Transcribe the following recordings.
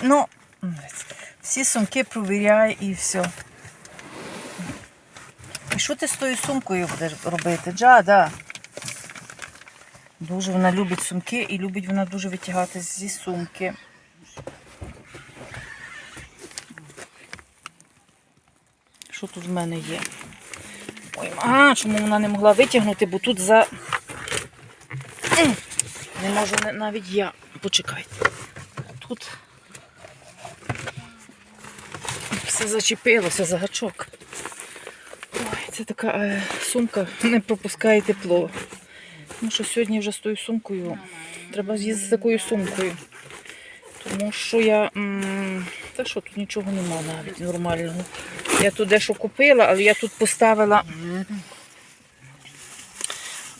Ну, всі сумки провіряй і все. І що ти з тою сумкою будеш робити? Джада. Дуже вона любить сумки і любить вона дуже витягати зі сумки. Що тут в мене є? Ой, а, чому вона не могла витягнути, бо тут за. Не можу навіть я. Почекайте. Тут все зачепилося за гачок. Ой, це така е, сумка не пропускає тепло. Тому що сьогодні вже з тою сумкою. Треба з'їздити з такою сумкою. Тому що я. м, Та що, тут нічого нема навіть нормального. Я тут дещо купила, але я тут поставила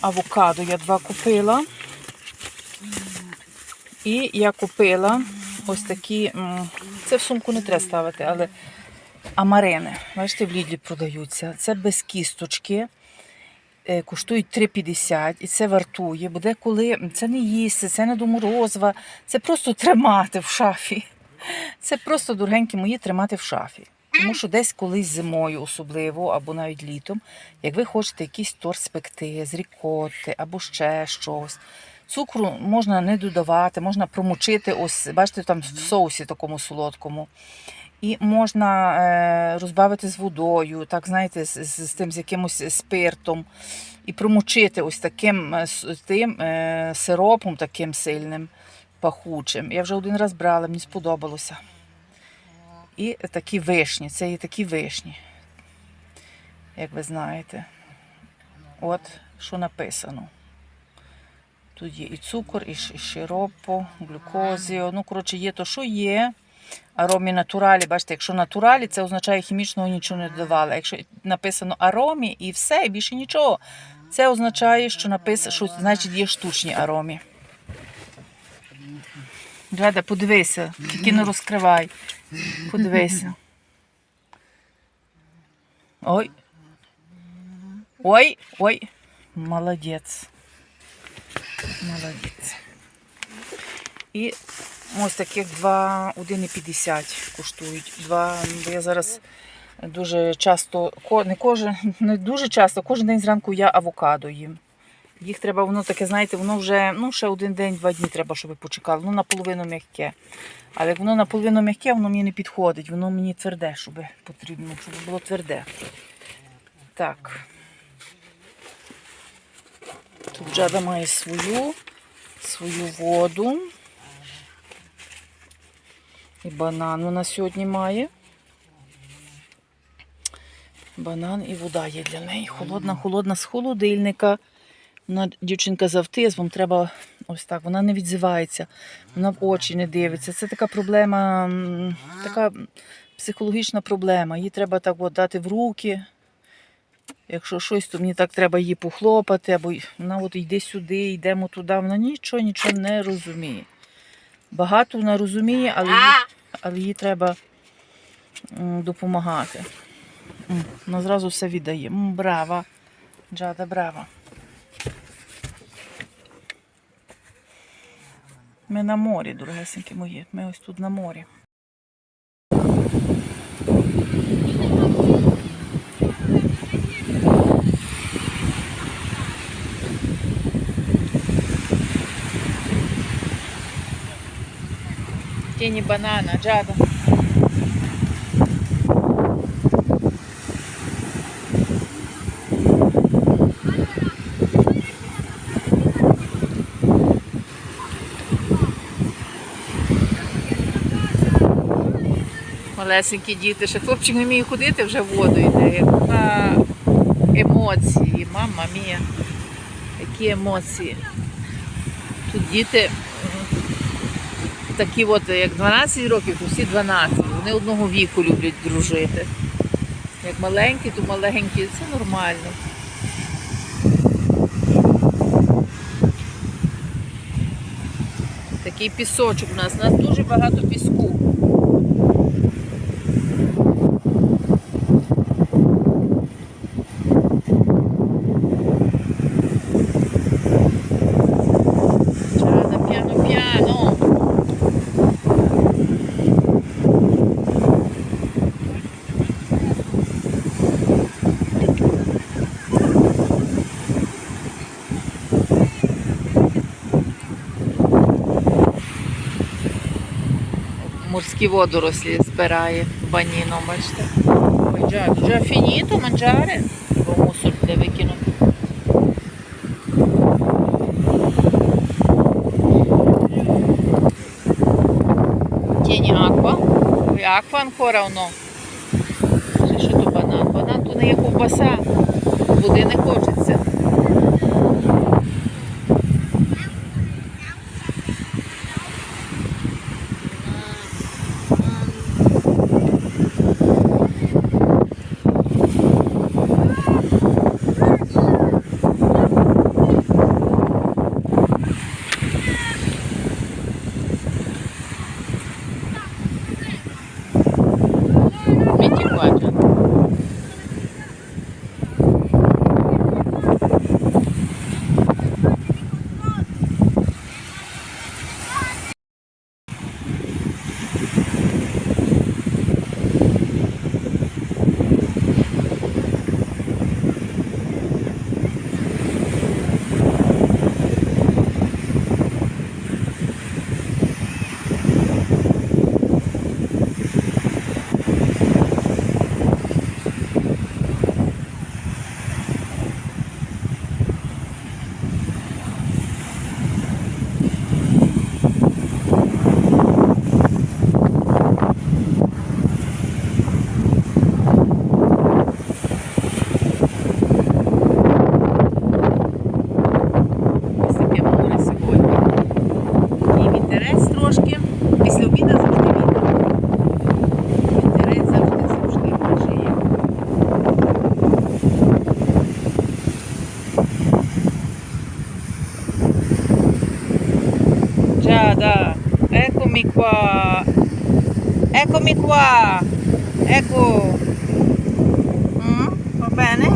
авокадо. Я два купила. І я купила ось такі. Це в сумку не треба ставити, але амарини. Бачите, в Лідлі продаються. Це без кісточки. Е, Коштують 3,50 і це вартує. Бо деколи це не їсти, це не до морозива, це просто тримати в шафі. Це просто дорогенькі мої тримати в шафі. Тому що десь колись зимою, особливо, або навіть літом, як ви хочете якийсь торт спекти з рікоти або ще щось. Цукру можна не додавати, можна промочити, ось, бачите, там в соусі такому солодкому. І можна е, розбавити з водою, так знаєте, з, з, з тим з якимось спиртом. І промочити ось таким е, тим, е, сиропом таким сильним, пахучим. Я вже один раз брала, мені сподобалося. І такі вишні, це є такі вишні, як ви знаєте. От що написано. Тут є і цукор, і ш- і широпо, глюкозіо. Ну, коротше, є то, що є. Аромі натуралі, бачите, якщо натуралі, це означає хімічного нічого не додавали. Якщо написано аромі і все, і більше нічого, це означає, що написано, що значить є штучні аромі. Гада, подивися, тільки не розкривай. Подивися. Ой. Ой, ой. Молодець. Молодець. І ось таких два 1,50 коштують. Два, бо я зараз дуже часто, не кожен, не дуже часто, кожен день зранку я авокадо їм. Їх треба, воно таке, знаєте, воно вже ну, ще один день, два дні треба, щоб почекало. Воно наполовину м'яке. Але як воно наполовину м'яке, воно мені не підходить. Воно мені тверде, щоб потрібно, щоб було тверде. Так. Тут Джада має свою, свою воду. І банан вона сьогодні має. Банан і вода є для неї. Холодна, холодна з холодильника. Вона дівчинка з автизмом, треба ось так. Вона не відзивається, вона в очі не дивиться. Це така проблема, така психологічна проблема. Їй треба так от дати в руки. Якщо щось, то мені так треба її похлопати, або вона от йде сюди, йдемо туди. Вона нічого, нічого не розуміє. Багато вона розуміє, але їй, але їй треба допомагати. Вона зразу все віддає. Брава. Браво. Джада, браво. Ми на морі, дорогесенькі мої. Ми ось тут на морі. Тіні банана, Джада. Малесенькі діти, ще хлопчик не вміє ходити, вже воду йде. Як на емоції, мама мія. Які емоції. Тут діти такі от, як 12 років, то всі 12. Вони одного віку люблять дружити. Як маленькі, то маленькі, це нормально. Такий пісочок у нас. У нас дуже багато піску. Морські водорослі збирає баніно, бачите. Già finito mangiare? Бо мусор де викинути. Acqua? Vuoi acqua ancora o що то банан? Банан то не є ковбаса. Води не хочеться. Metti qua già. Ось таке море сьогодні. І вітерець трошки. Після обіду завжди вітер. Вітерець завжди завжди майже є. Giada, eccomi qua. Eccomi qua. Ecco. Mm, va bene?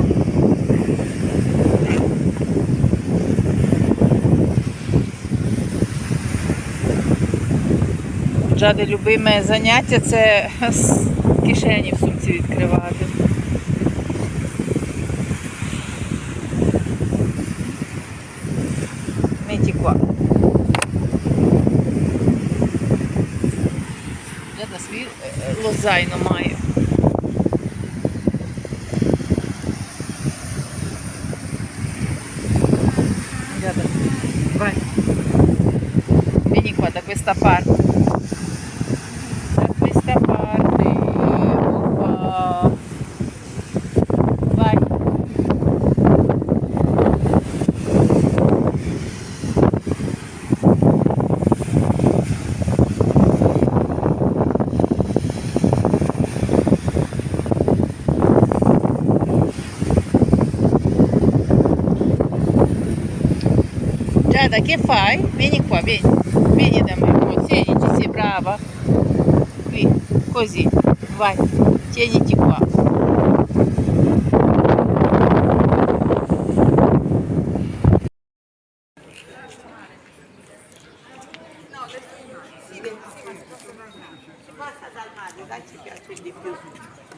Джади любиме заняття це кишені в сумці відкривати. Metti е, лозайно має. Giada, vai. Vieni qua da questa parte. aqui é faz. Vem фай. Venico, Vem Veni da Marco. Tieniti, se brava. Qui, così. Vai. Tieniti qua.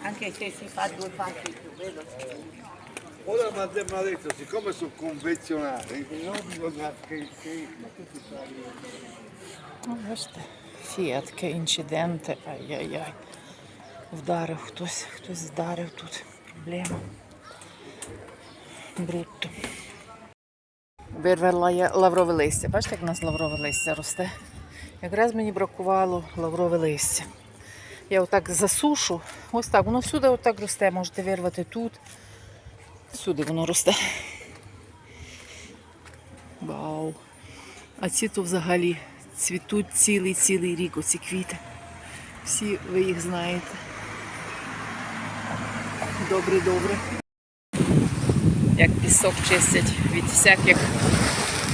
Anche se si fa due fatti più veloci. Ora mi ha detto, siccome sono convenzionali, non bisogna che, che ma tu ti fai... Ну, бачите, фіатке, інциденти, ай-яй-яй. Вдарив хтось, хтось вдарив тут. Проблема. Брутто. Вирвала я лаврове листя. Бачите, як у нас лаврове листя росте? Якраз мені бракувало лаврове листя. Я отак засушу. Ось так, воно всюди отак росте. Можете вирвати тут. Всюди воно росте. Вау. А ці то взагалі цвітуть цілий-цілий рік оці квіти. Всі ви їх знаєте. Добре, добре. Як пісок чистять від всяких.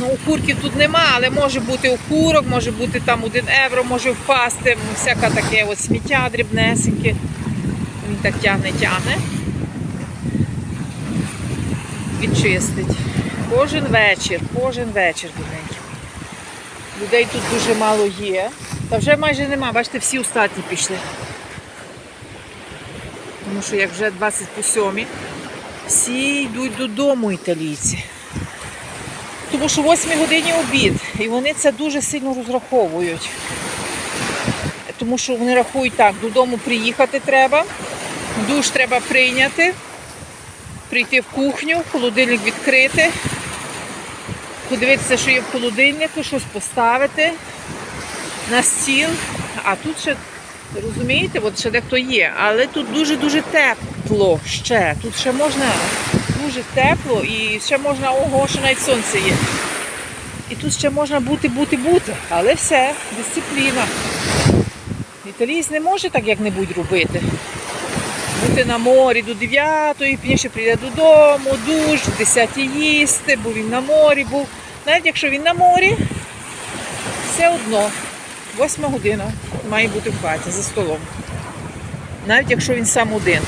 Ну, окурків тут нема, але може бути окурок, може бути там один евро, може впасти, всяке таке от сміття дрібнесеньке. Він так тягне, тягне. Відчистить. Кожен вечір, кожен вечір бідненький. Людей тут дуже мало є. Та вже майже нема, бачите, всі остатні пішли. Тому що як вже 20 по 7, всі йдуть додому італійці. Тому що в 8 годині обід. І вони це дуже сильно розраховують. тому що вони рахують так, додому приїхати треба, душ треба прийняти, прийти в кухню, холодильник відкрити, подивитися, що є в холодильнику, щось поставити на стіл. А тут ще, розумієте, от ще дехто є, але тут дуже-дуже тепло ще. Тут ще можна дуже тепло і ще можна, ого, ще навіть сонце є. І тут ще можна бути, бути, бути. Але все, дисципліна. Італієць не може так як-небудь робити. Бути на морі до 9, пізніше прийде додому, душ, в 10 їсти, бо він на морі був. Навіть якщо він на морі, все одно, 8 година має бути в хаті за столом. Навіть якщо він сам один.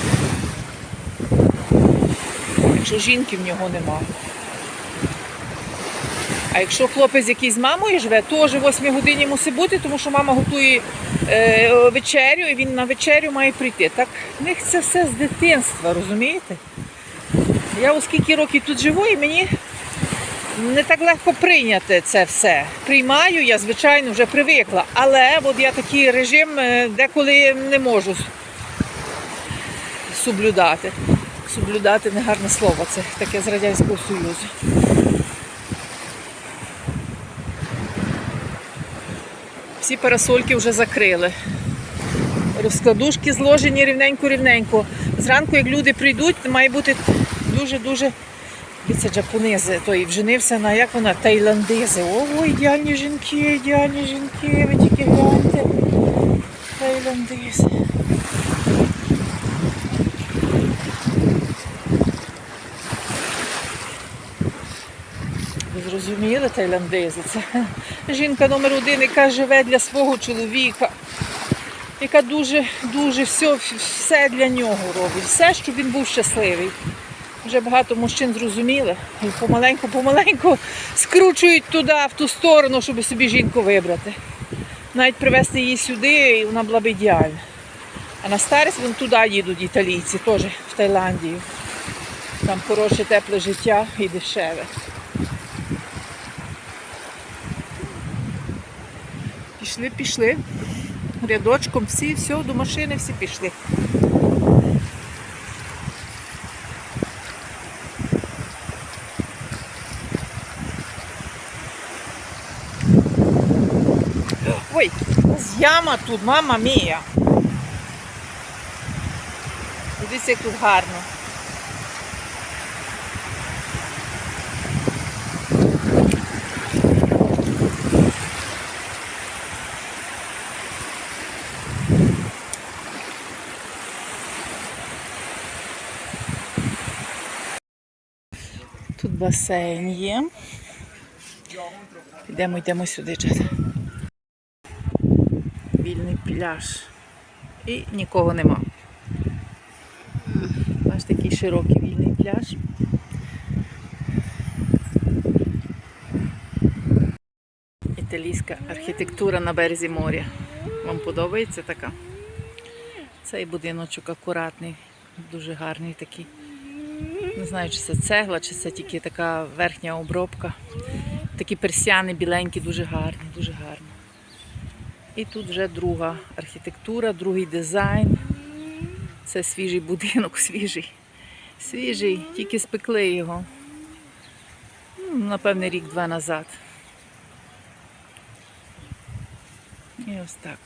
Якщо жінки в нього нема. А якщо хлопець який з мамою живе, теж о 8 годині мусить бути, тому що мама готує е, вечерю і він на вечерю має прийти. Так в них це все з дитинства, розумієте? Я оскільки років тут живу і мені не так легко прийняти це все. Приймаю, я, звичайно, вже привикла. Але от я такий режим е, деколи не можу соблюдати. Соблюдати не гарне слово, це таке з Радянського Союзу. Всі парасольки вже закрили. Розкладушки зложені рівненько-рівненько. Зранку, як люди прийдуть, має бути дуже-дуже. Це джапонези, той вженився на як вона, тайландези. Ого, ідеальні жінки, ідеальні жінки, ви тільки гляньте. Тайландези. Зрозуміли тайландези? Це жінка номер один, яка живе для свого чоловіка, яка дуже, дуже все, все для нього робить. Все, щоб він був щасливий. Вже багато мужчин зрозуміли і помаленьку-помаленьку скручують туди, в ту сторону, щоб собі жінку вибрати. Навіть привезти її сюди, і вона була б ідеальна. А на старість вон туди їдуть італійці, теж в Таїландію. Там хороше, тепле життя і дешеве. Пішли, пішли. Рядочком всі, все, до машини всі пішли. Ой, яма тут, мама мія. Дивіться, як тут гарно. Тут басейн є. Йдемо, йдемо сюди, чат. Вільний пляж. І нікого нема. Аж такий широкий вільний пляж. Італійська архітектура на березі моря. Вам подобається така? Цей будиночок акуратний, дуже гарний такий. Не знаю, чи це цегла, чи це тільки така верхня обробка. Такі персяни біленькі, дуже гарні, дуже гарні. І тут вже друга архітектура, другий дизайн. Це свіжий будинок, свіжий. Свіжий, тільки спекли його. Ну, Напевне, рік-два назад. І ось так.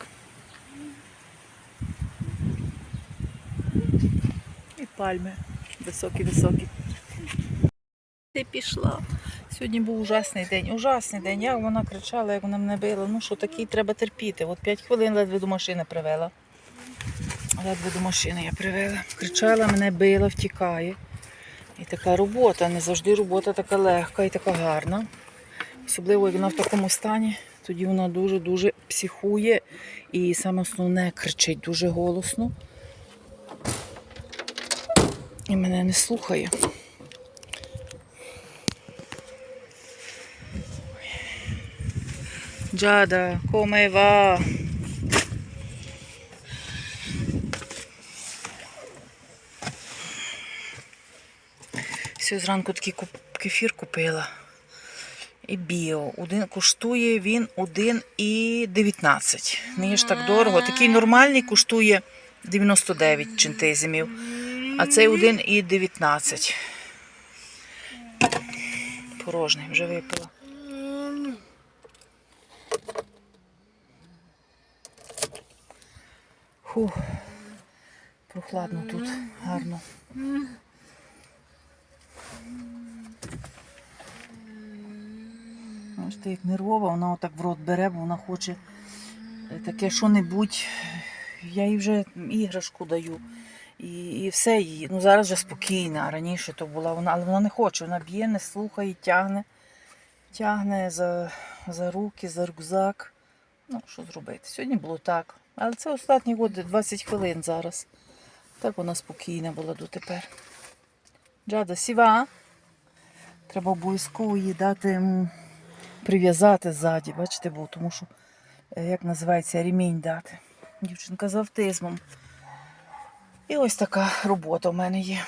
І пальми високі-високі. Ти пішла. Сьогодні був ужасний день, ужасний день. Як вона кричала, як вона мене била. Ну що такий треба терпіти. От 5 хвилин ледве до машини привела. Ледве до машини я привела. Кричала, мене била, втікає. І така робота, не завжди робота така легка і така гарна. Особливо, як вона в такому стані, тоді вона дуже-дуже психує і саме основне кричить дуже голосно. І мене не слухає. Джада, va? Все, зранку такий кефір купила. І біо. Один, коштує він 1,19. Не ж так дорого. Такий нормальний коштує 99 чентизмів. А цей 1,19. Порожній, вже випила. Фух. Прохладно тут, гарно. Бачите, як нервова, вона отак в рот бере, бо вона хоче таке що-небудь. Я їй вже іграшку даю. Все її. Ну зараз вже спокійна, а раніше то була вона, але вона не хоче, вона б'є, не слухає, тягне, тягне за, за руки, за рюкзак. Ну, що зробити? Сьогодні було так. Але це останні годи 20 хвилин зараз. Так вона спокійна була дотепер. Джада, сіва. Треба обов'язково їй дати прив'язати ззаді, бачите, бо тому що, е, як називається, ремінь дати. Дівчинка з автизмом. І ось така робота в мене є.